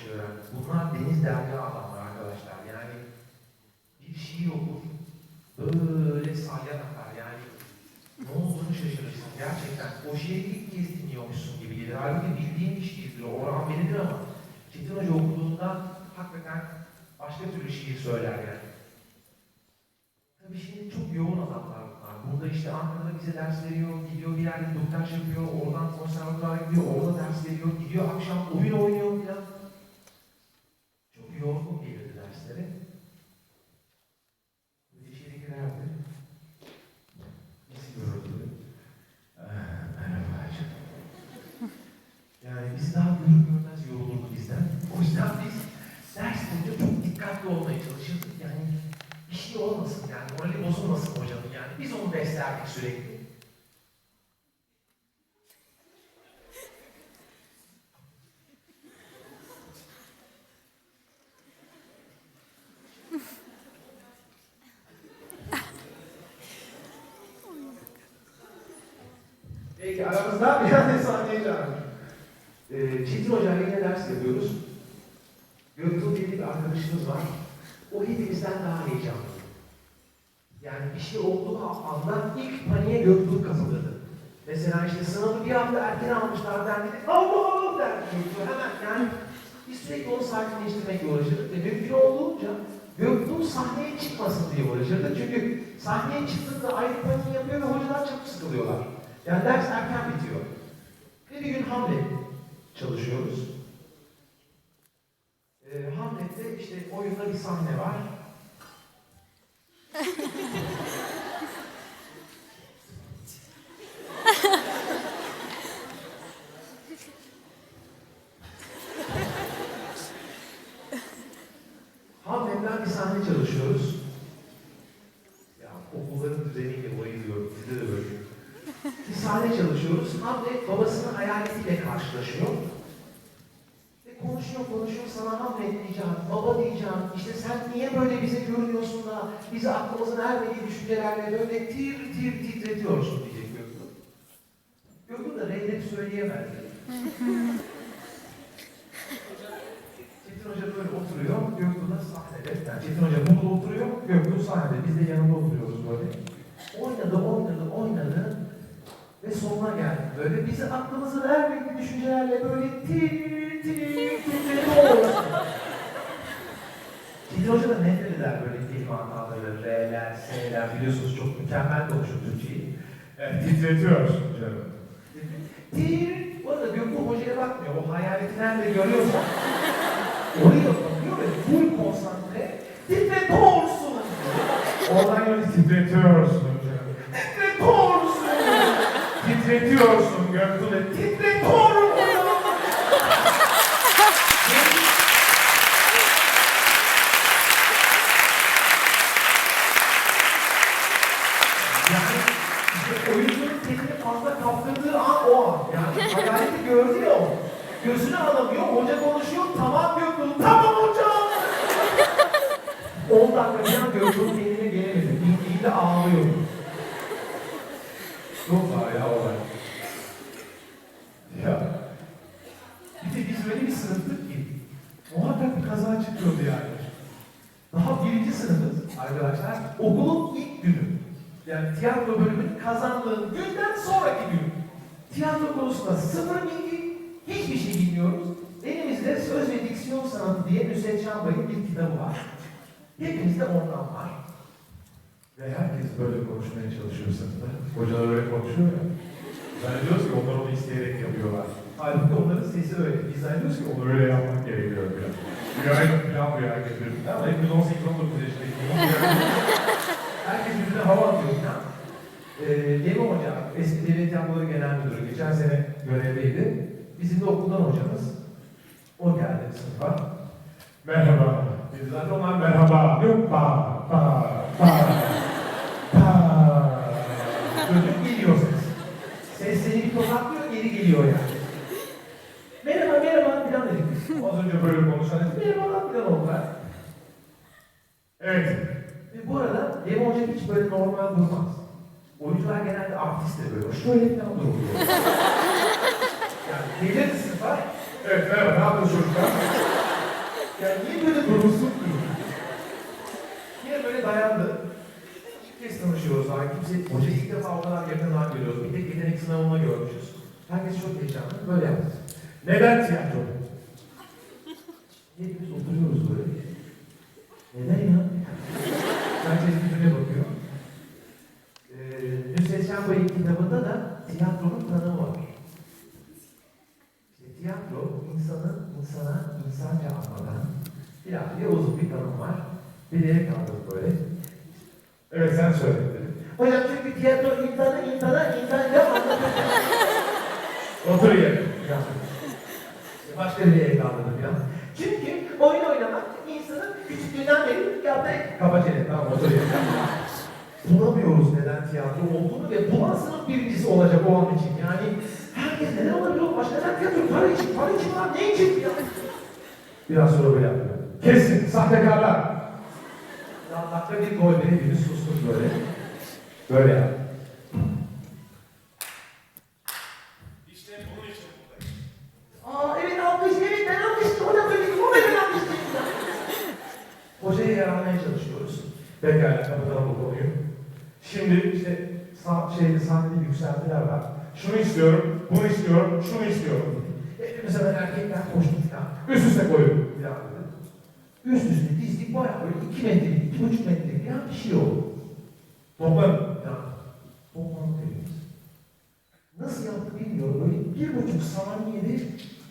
şey öğrendim. Bunlar deniz derya adamlar arkadaşlar. Yani bir şey okur. Böyle salyan akar. Yani ne olduğunu şaşırırsın. Gerçekten o şeyi ilk kez dinliyormuşsun gibi gelir. Halbuki bildiğin bir şeydir. O Orhan Veli'dir ama Çetin Hoca okuduğunda hakikaten başka türlü şiir söyler yani. Tabii şimdi çok yoğun adamlar bunlar. Burada işte Ankara'da bize ders veriyor, gidiyor bir yerde doktor yapıyor, oradan konservatuvara gidiyor, orada ders veriyor, gidiyor akşam oyun oynuyor falan. Çok yorgun gelirdi derslere. Bir içeri girerdi. Bizi görürdü. Ee, merhaba hocam. Yani bizi daha görür görmez yorulurdu bizden. O yüzden biz ders boyunca çok dikkatli olmaya çalışırdık. Yani bir olmasın yani morali bozulmasın hocanın yani. Biz onu beslerdik sürekli. Peki aramızda bir tane sahneye çağırmış. Ee, Çetin Hoca ile yine ders yapıyoruz. Göktuğ diye bir arkadaşımız var. O hepimizden daha heyecanlı. Yani bir şey olduğu anda ilk paniğe Göktuğ kapılırdı. Mesela işte sınavı bir hafta erken almışlar derdi. Allah Allah derdi Göktuğ hemen. Yani biz sürekli onu sakinleştirmekle uğraşırdık. Ve mümkün olduğunca Göktuğ sahneye çıkmasın diye uğraşırdık. Çünkü sahneye çıktığında ayrı panik yapıyor ve hocalar çok sıkılıyorlar. Yani ders erken bitiyor. Ve bir gün Hamlet çalışıyoruz. Ee, Hamlet'te işte oyunda bir sahne var. Hamlet'ten bir sahne çalışıyoruz. Ya okulların düzeniyle bayılıyorum. Bizde de böyle. Bir sahne çalışıyoruz. Hamlet babasının hayaletiyle karşılaşıyor. Ve konuşuyor konuşuyor sana Hamlet diyeceğim, diyeceğim. İşte sen niye böyle bize görünüyorsun da bizi aklımızın ermediği düşüncelerle böyle tir tir titretiyorsun diyecek Göktuğ. Göktuğ da reddep söyleyemezdi. Çetin Hoca böyle oturuyor, Göktuğ da sahnede. Yani Çetin Hoca burada oturuyor, Göktuğ sahnede. Biz de yanında oturuyoruz böyle. Oynadı, oynadı, oynadı. Ve sonuna geldi. Böyle bizi aklımızın ermediği düşüncelerle böyle tir tir titredi Çetin Hoca da nefret eder böyle kelime hataları, R'ler, S'ler biliyorsunuz çok mükemmel konuşuyor Türkçeyi. Evet, titretiyorsun canım. Tir, bu arada Göktuğ Hoca'ya bakmıyor. O hayaleti nerede görüyorsa oraya bakıyor ve full konsantre titretiyorsun. Oradan yolu titretiyorsun canım. Titretiyorsun. Titretiyorsun Göktuğ. Titretiyorum. Yani işte oyuncunun kendini fazla kaptırdığı an o an. Yani hayaleti gördü ya o. Gözünü alamıyor, hoca konuşuyor, tamam Göktuğ, tamam hocam. 10 dakika bir an Göktuğ kendine gelemedi. Bildiğiyle ağlıyor. Çok var ya olay. Ya, Bir de biz öyle bir sınıftık ki muhakkak bir kaza çıkıyordu yani. Daha birinci sınıfız arkadaşlar. Okulun ilk günü. Yani tiyatro bölümünün kazandığın günden sonraki gün. Tiyatro konusunda sıfır bilgi, hiçbir şey bilmiyoruz. Elimizde Söz ve Diksiyon Sanatı diye Nusret Şambay'ın bir kitabı var. Hepimizde ondan var. ve herkes böyle konuşmaya çalışıyor sınıfta. Hocalar öyle konuşuyor ya. Zannediyoruz ki onlar onu isteyerek yapıyorlar. Halbuki onların sesi öyle. Biz zannediyoruz ki Onu öyle yapmak gerekiyor biraz. Yani plan bu ya bir. Ama hepimiz 18-19 yaşındayız. Herkes birbirine hava atıyor falan. Ee, Lemi Hoca, eski devlet tiyatroları genel müdürü, geçen sene görevdeydi. Bizim de okuldan hocamız. O geldi sınıfa. Merhaba. Biz zaten onlar merhaba. Yok pa pa pa pa. Çocuk geliyor ses. Ses seni bir tokatlıyor, geri geliyor yani. Merhaba, merhaba filan dedik biz. Az önce böyle konuşan Merhaba filan oldular. Evet. Ve bu arada Lemi Hoca hiç böyle normal durmaz. Oyuncular genelde artisttir böyle. Şöyle filan durur. yani gelir sınıfa, Evet merhaba. Ne yapıyorsunuz? Yani niye böyle durursun ki? Niye böyle dayandı? İlk kez tanışıyoruz daha. Kimse, hoca ilk defa o kadar yakından görüyoruz. Bir tek yetenek sınavında görmüşüz. Herkes çok heyecanlı. Böyle yaptı. Neden tiyatro? Hepimiz oturuyoruz böyle. Neden ya? Herkes birbirine bakıyor. Ee, Nusret Şenbay'ın kitabında da tiyatronun tanımı var. İşte tiyatro, insanın insana anlatan biraz bir uzun bir tanım var. Bilerek aldım böyle. Evet sen söyledin. Hocam çünkü tiyatro insanı insana insanca anlatır. Otur yerine. Başka bir yere kaldırdım ya. Çünkü oyun oynamak insanın küçüklüğünden beri yaptığı... Kapa çeneni tamam otur yerine. Bulamıyoruz neden tiyatro olduğunu ve bulan sınıf birincisi olacak o an için. Yani herkes neden olabilir başka neden tiyatro? Para için, para için var ne için ya? Biraz sonra böyle yapıyor. Kesin, sahtekarlar. Ya dakika bir gol hepimiz sustuk böyle. Böyle yap. İşte bunun için buradayım. Aa evet alkış, evet ben alkıştım. O da söyledim, o ben alkıştım. Hocaya yaranmaya çalışıyoruz. Pekala kapatalım bu konuyu. Şimdi işte sah şeyde sahnede yükseltiler var. Şunu istiyorum, bunu istiyorum, şunu istiyorum. Hepimiz hemen erkekler koştuk ya. Üst üste koyun. Üst üste dizdik bayağı böyle iki metrelik, iki buçuk metrelik ya bir şey oldu. Toplam. Ya. Toplam dediğimiz. Nasıl yaptı bilmiyorum. Böyle bir buçuk saniyede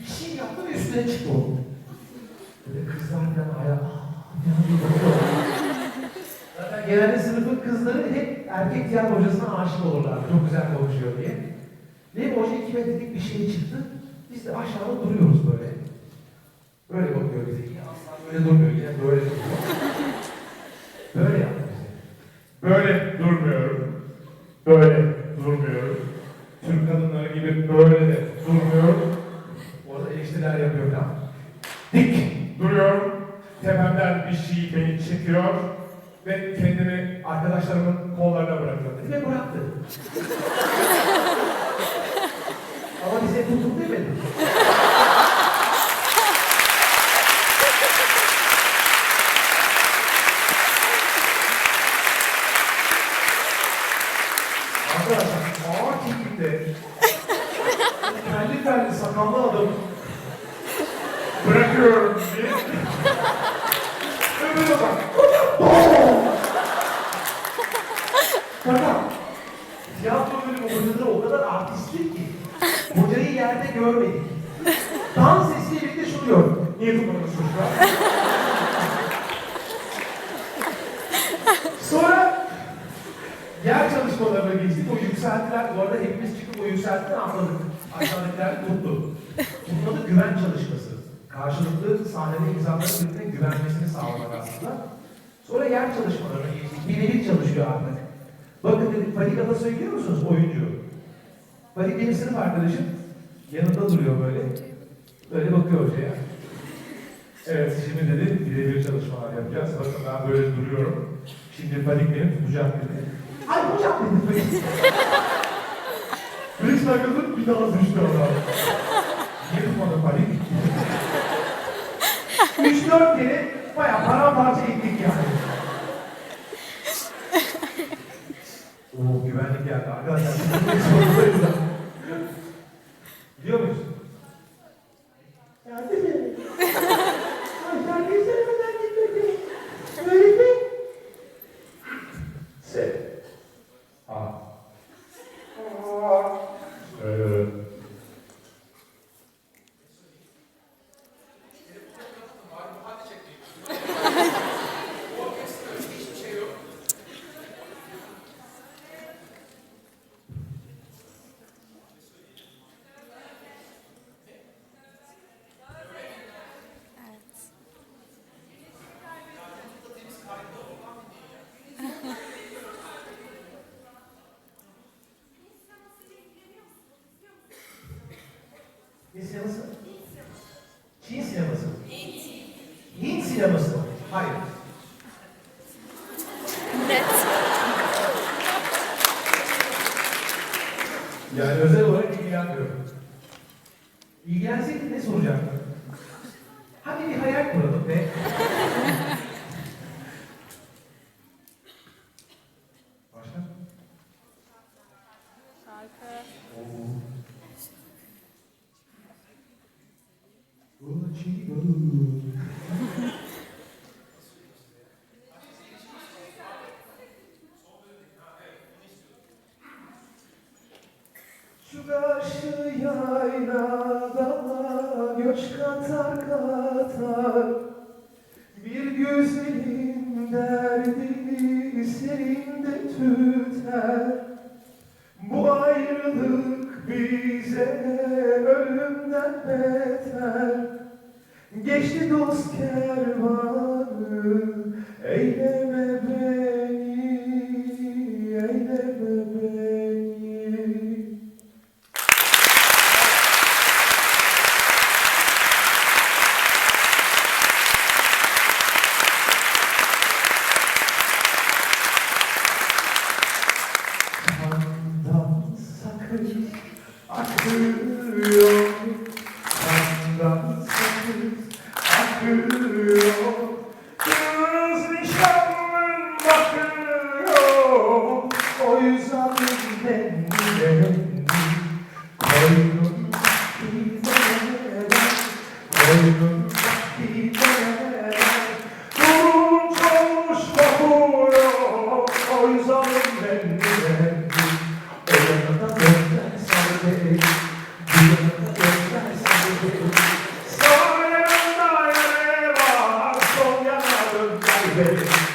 bir şey yaptı ve üstüne çıktı o. Böyle kızlar falan ayağa. Zaten genelde sınıfın kızları hep erkek tiyatro hocasına aşık olurlar. Çok güzel konuşuyor diye. Ne hoca iki metrelik bir şey çıktı. Biz de aşağıda duruyoruz böyle. Böyle bakıyor bize. Böyle durmuyor. Yine böyle duruyor. Böyle yaptı. Böyle durmuyorum. Böyle durmuyorum. Türk kadınları gibi böyle de durmuyorum. Orada eleştiriler yapıyor falan. Dik duruyorum. Tepemden bir şey beni çekiyor. Ve kendimi arkadaşlarımın kollarına bırakıyorum. Dedi ve bıraktı. Tiyatro bölümü hocaları o kadar artistik ki hocayı yerde görmedik. Dans sesiyle birlikte şunu gördük. Niye tutmadınız çocuklar? Sonra yer çalışmalarına geçtik. O yükseltiler, bu arada hepimiz çıkıp o yükseltiden atladık. Aşağıdakiler tuttu. Tutmadı güven çalışması. Karşılıklı sahnede insanların birbirine güvenmesini sağlamak aslında. Sonra yer çalışmalarına geçtik. Birebir çalışıyor artık. Bakın dedik, Fadik Atasoy'u biliyor musunuz oyuncu? Fadik benim sınıf arkadaşım. Yanında duruyor böyle. Böyle bakıyor hocaya. Evet, şimdi dedi birebir çalışmalar yapacağız. Bakın ben böyle duruyorum. Şimdi panik beni tutacak dedi. Ay hocam dedi Fadik. Beş dakikadır bir daha düştü ona. Niye tutmadın panik? Üç dört kere bayağı paramparça ettik yani. sineması? Çin sineması. Hint sineması. Hayır. Yani özel olarak ilgilenmiyorum. İlgilenseydik ne soracaktım? Hadi bir hayal kuralım ve Şu karşı yaylada göç katar katar. Bize ölümden beter. Geçti dost kervanı Eyleme beni Gracias.